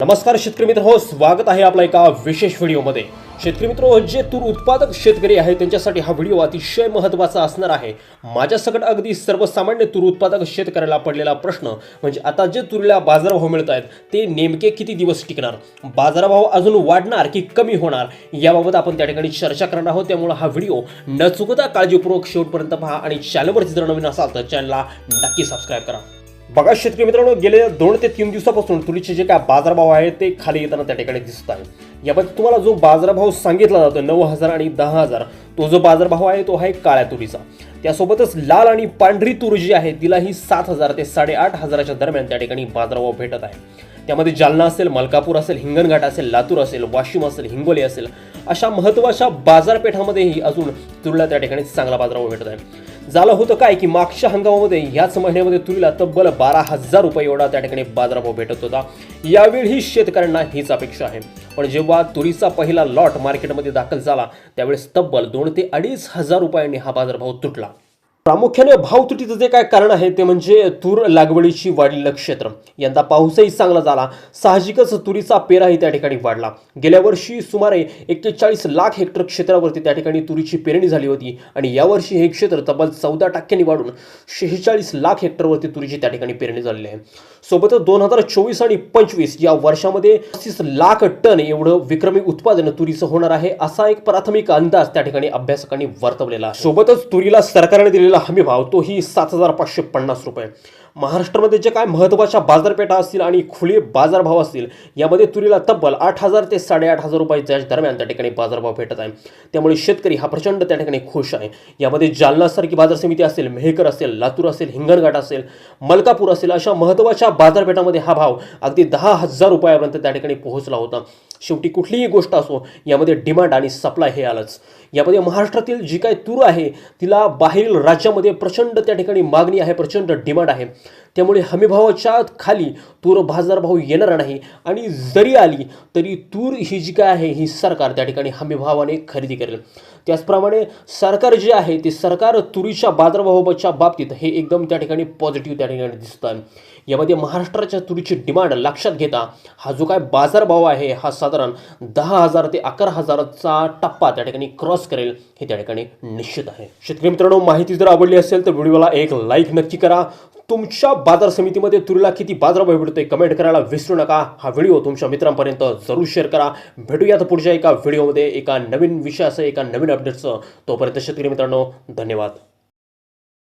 नमस्कार शेतकरी मित्र हो स्वागत आहे आपला एका विशेष व्हिडिओमध्ये. शेतकरी मित्र जे तूर उत्पादक शेतकरी आहे त्यांच्यासाठी हा व्हिडिओ अतिशय महत्त्वाचा असणार आहे. माझ्यासकट अगदी सर्वसामान्य तूर उत्पादक शेतकऱ्याला पडलेला प्रश्न म्हणजे आता जे तुरीला बाजारभाव मिळत आहेत ते नेमके किती दिवस टिकणार? बाजारभाव अजून वाढणार की कमी होणार? याबाबत आपण त्या ठिकाणी चर्चा करणार आहोत. त्यामुळे हा व्हिडिओ न चुकता काळजीपूर्वक शेवटपर्यंत पहा आणि चॅनलवरती जर नवीन असाल तर चॅनलला नक्की सबस्क्राईब करा. बघा शेतकरी मित्रांनो गेल्या दोन ते तीन दिवसापासून तुरीचे जे काय बाजारभाव आहे ते खाली येताना त्या ठिकाणी दिसत आहे यामध्ये तुम्हाला जो बाजारभाव सांगितला जातो नऊ हजार आणि दहा हजार तो जो बाजारभाव आहे तो आहे काळ्या तुरीचा. त्यासोबतच लाल आणि पांढरी तूर जी आहे तिलाही सात हजार ते साडेआठ हजाराच्या दरम्यान त्या ठिकाणी बाजारभाव भेटत आहे. त्यामध्ये जालना असेल मलकापूर असेल हिंगणघाट असेल लातूर असेल वाशिम असेल हिंगोली असेल अशा महत्त्वाच्या बाजारपेठामध्येही अजून तुरीला त्या ठिकाणी चांगला बाजारभाव भेटत आहे. झालं होतं काय की मागच्या हंगामामध्ये ह्याच महिन्यामध्ये तुरीला तब्बल बारा हजार रुपये एवढा त्या ठिकाणी बाजारभाव भेटत होता. यावेळी शेतकऱ्यांना हीच अपेक्षा आहे. पण जेव्हा तुरीचा पहिला लॉट मार्केटमध्ये दाखल झाला त्यावेळेस तब्बल दोन ते अडीच हजार रुपयांनी हा बाजारभाव तुटला. प्रामुख्याने भाव तुटीचं जे काय कारण आहे ते म्हणजे तूर लागवडीची वाढलेलं क्षेत्र. यंदा पाऊसही चांगला झाला. साहजिकच तुरीचा पेराही त्या ठिकाणी वाढला. गेल्या वर्षी सुमारे एक्केचाळीस लाख हेक्टर क्षेत्रावरती त्या ठिकाणी तुरीची पेरणी झाली होती आणि यावर्षी हे क्षेत्र तब्बल चौदा टक्क्यांनी वाढून शेहेचाळीस लाख हेक्टरवरती तुरीची त्या ठिकाणी पेरणी झालेली आहे. सोबतच दोन हजार चोवीस आणि पंचवीस या वर्षामध्ये पस्तीस लाख टन एवढं विक्रमी उत्पादन तुरीचं होणार आहे असा एक प्राथमिक अंदाज त्या ठिकाणी अभ्यासकांनी वर्तवलेला सोबतच तुरीला सरकारने दिलेला हमी भाव तोही सात हजार पाचशे पन्नास रुपये. महाराष्ट्रामध्ये जे काय महत्त्वाच्या बाजारपेठा असतील आणि खुले बाजारभाव असतील यामध्ये तुरीला तब्बल आठ हजार ते साडेआठ हजार रुपयाच्या दरम्यान त्या ठिकाणी बाजारभाव भेटत आहे. त्यामुळे शेतकरी हा प्रचंड त्या ठिकाणी खुश आहे. यामध्ये जालनासारखी बाजार समिती असेल मेहकर असेल लातूर असेल हिंगणघाट असेल मलकापूर असेल अशा महत्त्वाच्या बाजारपेठामध्ये हा भाव अगदी दहा हजार रुपयापर्यंत त्या ठिकाणी पोहोचला होता. शेवटी कुठलीही गोष्ट असो यामध्ये डिमांड आणि सप्लाय हे आलंच. यामध्ये महाराष्ट्रातील जी काय तूर आहे तिला बाहेरील राज्यामध्ये प्रचंड त्या ठिकाणी मागणी आहे प्रचंड डिमांड आहे. त्यामुळे हमीभावाच्या खाली तूर बाजारभाव येणार नाही आणि जरी आली तरी तूर ही जी काय आहे ही सरकार त्या ठिकाणी हमीभावाने खरेदी करेल. त्याचप्रमाणे सरकार जे आहे ते सरकार तुरीच्या बाजारभावाच्या बाबतीत हे एकदम त्या ठिकाणी पॉझिटिव्ह त्या ठिकाणी दिसतं. आहे यामध्ये महाराष्ट्राच्या तुरीची डिमांड लक्षात घेता हा जो काय बाजारभाव आहे हा साधारण दहा हजार ते अकरा हजाराचा टप्पा त्या ठिकाणी क्रॉस करेल हे त्या ठिकाणी निश्चित आहे. शेतकरी मित्रांनो माहिती जर आवडली असेल तर व्हिडिओला एक लाईक नक्की करा. तुमच्या बाजार समितीमध्ये तुरीला किती बाजारभाव भेटतोय कमेंट करायला विसरू नका. हा व्हिडिओ तुमच्या मित्रांपर्यंत जरूर शेअर करा. भेटूयात पुढच्या एका व्हिडिओमध्ये. एका नवीन विषयाचं एका नवीन अपडेटचं तोपर्यंत शेतकरी मित्रांनो धन्यवाद.